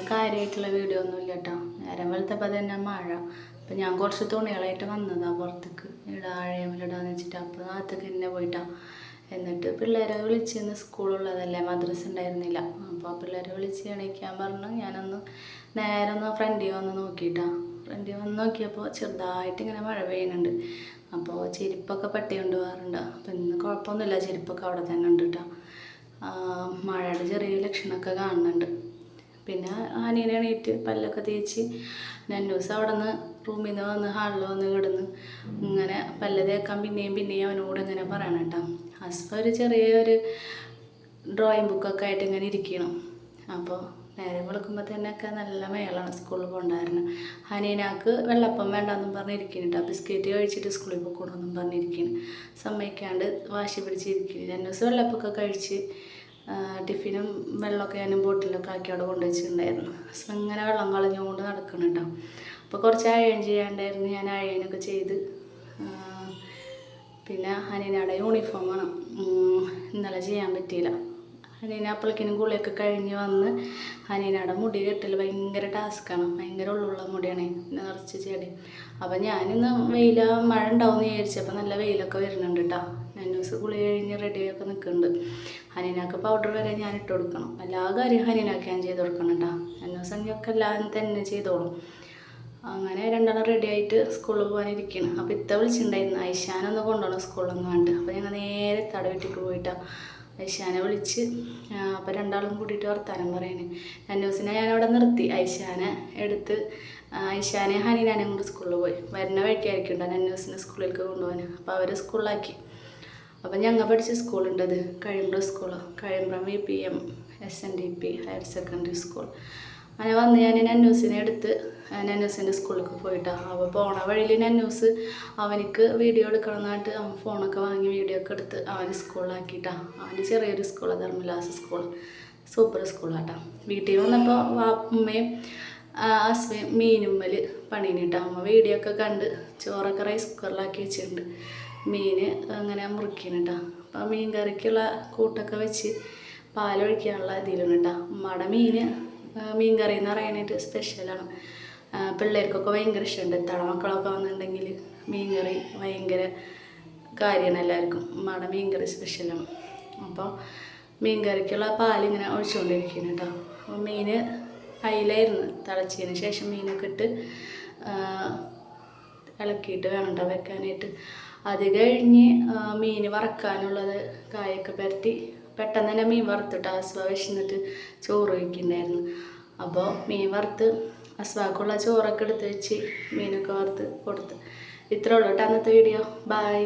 ഇന്ന് കാര്യമായിട്ടുള്ള വീഡിയോ ഒന്നുമില്ല കേട്ടോ നേരം വെളുത്തപ്പോൾ തന്നെ മഴ. അപ്പം ഞാൻ കുറച്ച് തുണികളായിട്ട് വന്നതാണ് പുറത്തേക്ക്. ഇടാ ആഴയമിലിടാന്ന് വെച്ചിട്ട് അപ്പോൾ നാളത്തേക്ക് തന്നെ പോയിട്ടാണ് എന്നിട്ട് പിള്ളേരെ വിളിച്ചിന്ന് സ്കൂളുള്ളതല്ലേ മദ്രസ ഉണ്ടായിരുന്നില്ല അപ്പോൾ പിള്ളേരെ വിളിച്ച് എണീക്കാൻ പറഞ്ഞു ഞാനൊന്ന് നേരെ ഒന്ന് ഫ്രണ്ടിൽ വന്ന് നോക്കിയിട്ടാ ഫ്രണ്ടിൽ വന്ന് നോക്കിയപ്പോൾ ചെറുതായിട്ട് ഇങ്ങനെ മഴ പെയ്യുന്നുണ്ട്. അപ്പോൾ ചെരുപ്പൊക്കെ പെട്ടി കൊണ്ട് പോകാറുണ്ട് അപ്പോൾ ഇന്ന് കുഴപ്പമൊന്നുമില്ല ചെരുപ്പൊക്കെ അവിടെ തന്നെ ഉണ്ട് കേട്ടോ മഴയുടെ ചെറിയ ലക്ഷണമൊക്കെ കാണുന്നുണ്ട്. പിന്നെ ആനീനെ എണീറ്റ് പല്ലൊക്കെ തേച്ച് നന്നൂസ് അവിടെ നിന്ന് റൂമിൽ നിന്ന് വന്ന് ഹാളിൽ വന്ന് കിടന്ന് ഇങ്ങനെ പല്ല് തേക്കാൻ പിന്നെയും പിന്നെയും അവനോട് ഇങ്ങനെ പറയണം കേട്ടോ. ഹസ്ബ ഒരു ചെറിയൊരു ഡ്രോയിങ് ബുക്കൊക്കെ ആയിട്ട് ഇങ്ങനെ ഇരിക്കണം. അപ്പോൾ നേരെ വിളിക്കുമ്പോൾ തന്നെയൊക്കെ നല്ല മേളാണ് സ്കൂളിൽ പോകണ്ടായിരുന്നു ഹനീനാക്ക് വെള്ളപ്പം വേണ്ടെന്നും പറഞ്ഞിരിക്കുന്നുണ്ട് ആ ബിസ്ക്കറ്റ് കഴിച്ചിട്ട് സ്കൂളിൽ പോകണമെന്നും പറഞ്ഞിരിക്കുന്നു. സമ്മതിക്കാണ്ട് വാശി പിടിച്ചിരിക്കുന്നു. രണ്ട് ദിവസം വെള്ളപ്പൊക്കെ കഴിച്ച് ടിഫിനും വെള്ളമൊക്കെ ഞാൻ ബോട്ടിലൊക്കെ ആക്കി അവിടെ കൊണ്ടു വെച്ചിട്ടുണ്ടായിരുന്നു അപ്പോൾ ഇങ്ങനെ വെള്ളം കളഞ്ഞുകൊണ്ട് നടക്കണം കേട്ടോ അപ്പോൾ കുറച്ച് അയൺ ചെയ്യാണ്ടായിരുന്നു ഞാൻ അയണൊക്കെ ചെയ്ത്. പിന്നെ പിന്നെ യൂണിഫോം യൂണിഫോമാണ് ഇന്നലെ ചെയ്യാൻ പറ്റിയില്ല. ഹനീന അപ്പളക്കിനും കുളിയൊക്കെ കഴിഞ്ഞ് വന്ന് ഹനീനയുടെ മുടി കെട്ടൽ ഭയങ്കര ടാസ്ക്കാണ്. ഭയങ്കര ഉള്ളുള്ള മുടിയാണ് നിറച്ച് ചെടി. അപ്പം ഞാനിന്ന് വെയിൽ മഴ ഉണ്ടാവുമെന്ന് വിചാരിച്ചപ്പോൾ നല്ല വെയിലൊക്കെ വരുന്നുണ്ട് കേട്ടോ ദിവസം കുളി കഴിഞ്ഞ് റെഡിയൊക്കെ നിൽക്കുന്നുണ്ട് ഹനീനാക്ക് പൗഡർ വരെ ഞാൻ ഇട്ട് കൊടുക്കണം. എല്ലാ കാര്യവും ഹനീനാക്ക് ഞാൻ ചെയ്ത് കൊടുക്കണം കേട്ടോ ദിവസം എല്ലാം തന്നെ ചെയ്തോളും. അങ്ങനെ രണ്ടെണ്ണം റെഡി ആയിട്ട് സ്കൂളിൽ പോകാനിരിക്കണം. അപ്പോൾ ഇത്ത വിളിച്ചിട്ടുണ്ടായിരുന്നു ഐശാനൊന്ന് കൊണ്ടുപോകണം സ്കൂളിൽ നിന്ന് വേണ്ട അപ്പോൾ ഞങ്ങൾ നേരെ തടവെട്ടിക്ക് പോയിട്ടാണ് ഐശാനെ വിളിച്ച് അപ്പോൾ രണ്ടാളും കൂട്ടിയിട്ട് വർത്താനം പറയണേ. ദിവസത്തിനെ ഞാൻ അവിടെ നിർത്തി. ഐശാനെ എടുത്ത് ഐശാനെ ഹനീനാനെ കൊണ്ട് സ്കൂളിൽ പോയി. വരുന്ന വഴിക്കായിരിക്കും ഉണ്ടാകും നന്നൂസിനെ സ്കൂളിലേക്ക് കൊണ്ടുപോകാൻ. അപ്പോൾ അവരെ സ്കൂളിലാക്കി. അപ്പം ഞങ്ങൾ പഠിച്ച സ്കൂളുണ്ടത് കഴിയുമ്പോൾ school Kazhimbram V P M S N D P higher secondary school. അങ്ങനെ വന്ന് ഞാൻ നന്നൂസിനെ എടുത്ത് നന്നൂസിന്റെ സ്കൂളിലേക്ക് പോയിട്ടാണ് അപ്പോൾ പോണ വഴിയിൽ നന്നൂസ് അവനിക്ക് വീഡിയോ എടുക്കണം എന്നിട്ട് അവൻ ഫോണൊക്കെ വാങ്ങി വീഡിയോ ഒക്കെ എടുത്ത് അവന് സ്കൂളിലാക്കിയിട്ടാണ് അവന്റെ ചെറിയൊരു സ്കൂളാണ് ധർമ്മലാസ് സ്കൂൾ സൂപ്പർ സ്കൂളാട്ടാ വീട്ടിൽ വന്നപ്പോൾ വാപ്പമ്മയും അസ്മയും മീനുമ്മൽ പണീനിട്ടാ അമ്മ വീഡിയോ ഒക്കെ കണ്ട് ചോറൊക്കെ റൈസ് കുക്കറിലാക്കി വെച്ചിട്ടുണ്ട്. മീൻ അങ്ങനെ മുറുക്കിനിട്ടാ അപ്പം മീൻ കറിക്കുള്ള കൂട്ടൊക്കെ വെച്ച് പാലൊഴിക്കാനുള്ള ഇതിലുണ്ടാ അമ്മയുടെ മീൻ മീൻ കറി എന്ന് പറയാനായിട്ട് സ്പെഷ്യലാണ് പിള്ളേർക്കൊക്കെ ഭയങ്കര ഇഷ്ടമുണ്ട് തള മക്കളൊക്കെ വന്നിട്ടുണ്ടെങ്കിൽ മീൻ കറി ഭയങ്കര കാര്യമാണ് എല്ലാവർക്കും. ഉമ്മയുടെ മീൻ കറി സ്പെഷ്യലാണ് അപ്പോൾ മീൻ കറിക്കുള്ള പാലിങ്ങനെ ഒഴിച്ചുകൊണ്ടിരിക്കുന്നു കേട്ടോ. അപ്പോൾ മീൻ അയിലായിരുന്നു. തിളച്ചതിന് ശേഷം മീനൊക്കെ ഇട്ട് ഇളക്കിയിട്ട് വേണം കേട്ടോ വെക്കാനായിട്ട്. അത് കഴിഞ്ഞ് മീൻ വറക്കാനുള്ളത് കായൊക്കെ പരത്തി പെട്ടെന്ന് തന്നെ മീൻ വറുത്തിട്ട് അസ്വ വിശന്നിട്ട് ചോറ് വയ്ക്കുന്നുണ്ടായിരുന്നു. അപ്പോൾ മീൻ വറുത്ത് അസ്വാക്കുള്ള ചോറൊക്കെ എടുത്ത് വെച്ച് മീനൊക്കെ വറുത്ത് കൊടുത്ത്. ഇത്രേ ഉള്ളൂ കേട്ടോ അന്നത്തെ വീഡിയോ ബായ്